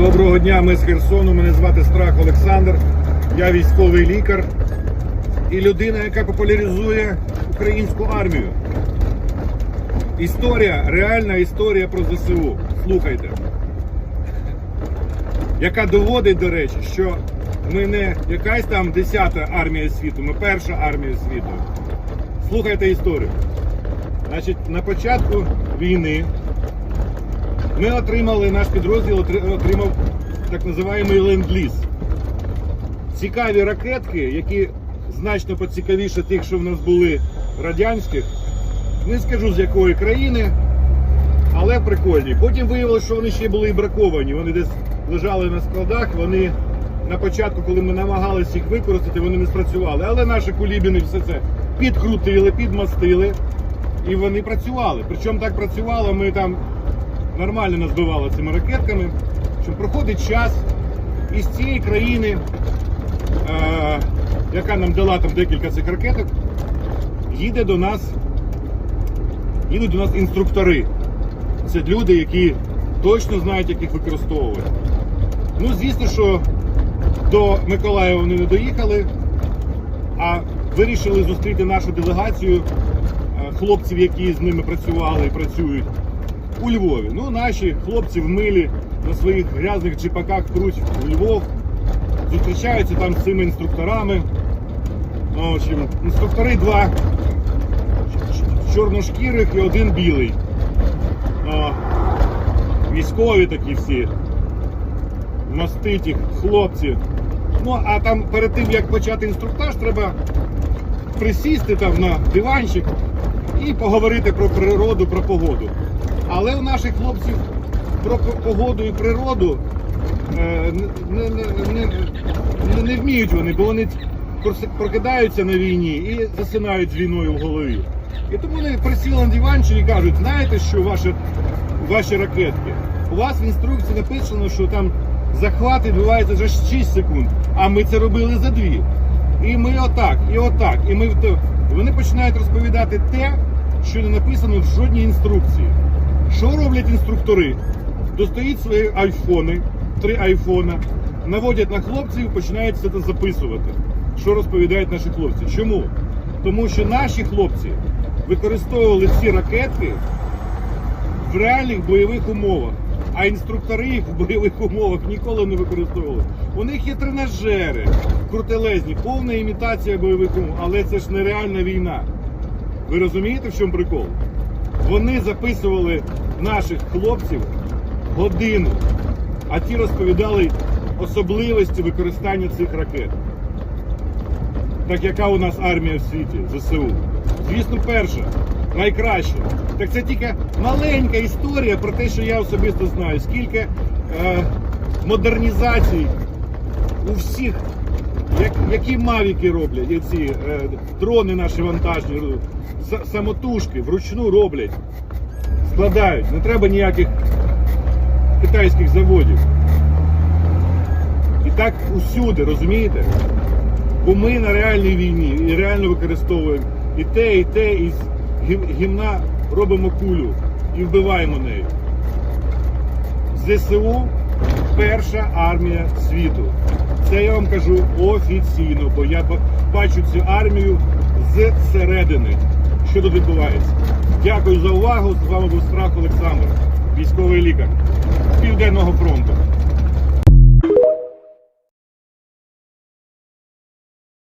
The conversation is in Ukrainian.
Доброго дня, ми з Херсону. Мене звати Страх Олександр. Я військовий лікар і людина, яка популяризує українську армію. Історія, реальна історія про ЗСУ. Слухайте. Яка доводить, до речі, що ми не якась там десята армія світу, ми перша армія світу. Слухайте історію. Значить, на початку війни ми отримали, наш підрозділ отримав так називаємий ленд-ліз. Цікаві ракетки, які значно поцікавіше тих, що в нас були радянських. Не скажу з якої країни, але прикольні. Потім виявилося, що вони ще були і браковані. Вони десь лежали на складах. Вони на початку, коли ми намагалися їх використати, вони не спрацювали. Але наші кулібіни все це підкрутили, підмастили і вони працювали. Причому так працювало, ми там нормально нас збивали цими ракетками. Що проходить час із цієї країни, е, яка нам дала там декілька цих ракеток, їде до нас, їдуть до нас інструктори. Це люди, які точно знають, як їх використовувати. Ну, звісно, що до Миколаєва вони не доїхали, а вирішили зустріти нашу делегацію е, хлопців, які з ними працювали і працюють у Львові. Ну, наші хлопці в милі на своїх грязних джипаках пруть у Львов, зустрічаються там з цими інструкторами. Ну, в общем, інструктори два чорношкірих і один білий. О, військові такі всі. Маститі хлопці. Ну, а там перед тим як почати інструктаж, треба присісти там на диванчик і поговорити про природу, про погоду. Але у наших хлопців про погоду і природу е, не, не, не, не, не вміють вони, бо вони прокидаються на війні і засинають з війною в голові. І тому вони присіли на диванчик і кажуть, знаєте, що ваші, ваші ракетки? У вас в інструкції написано, що там захват відбувається за 6 секунд, а ми це робили за 2. І ми отак, і отак. І ми вони починають розповідати те, що не написано в жодній інструкції. Що роблять інструктори? Достають свої айфони, три айфона, наводять на хлопців і починають все це записувати. Що розповідають наші хлопці? Чому? Тому що наші хлопці використовували ці ракетки в реальних бойових умовах, а інструктори їх в бойових умовах ніколи не використовували. У них є тренажери, крутелезні, повна імітація бойових умов, але це ж нереальна війна. Ви розумієте, в чому прикол? Вони записували наших хлопців годину, а ті розповідали особливості використання цих ракет. Так яка у нас армія в світі, ЗСУ? Звісно, перша, найкраща. Так це тільки маленька історія про те, що я особисто знаю, скільки е, модернізацій у всіх, як, які мавіки роблять, ці е, дрони наші вантажні, самотужки вручну роблять, складають. Не треба ніяких китайських заводів. І так усюди, розумієте? Бо ми на реальній війні і реально використовуємо і те, і те, і з гімна робимо кулю і вбиваємо нею. ЗСУ перша армія світу. Це я вам кажу офіційно, бо я бачу цю армію зсередини. Що тут відбувається? Дякую за увагу. З вами був Страх Олександр, військовий лікар Південного фронту.